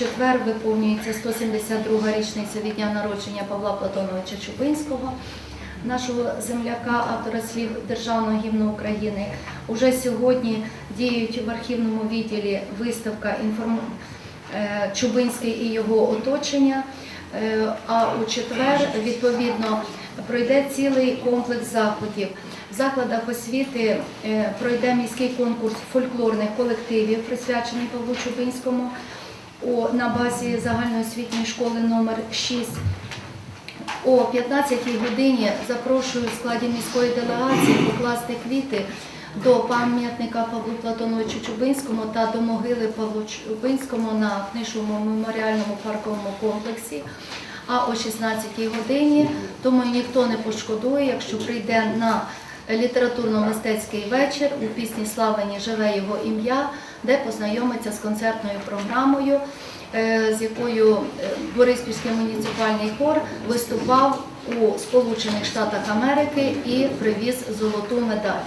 четвер виповнюється 172 річниця від дня народження Павла Платоновича Чубинського, нашого земляка, автора слів Державного гімну України. Уже сьогодні діють в архівному відділі виставка інформ... е, Чубинський і його оточення. Е, А у четвер відповідно пройде цілий комплекс заходів. В закладах освіти е, пройде міський конкурс фольклорних колективів, присвячений Павлу Чубинському у- на базі загальноосвітньої школи номер 6. О 15-й годині запрошую в складі міської делегації покласти квіти до пам'ятника Павлу Платоновичу Чубинському та до могили Павлу Чубинському на книжному меморіальному парковому комплексі. А о 16-й годині, думаю, ніхто не пошкодує, якщо прийде на літературно-мистецький вечір у пісні Славені живе його ім'я, де познайомиться з концертною програмою, е, з якою е, Бориспільський муніципальний хор виступав у Сполучених Штатах Америки і привіз золоту медаль.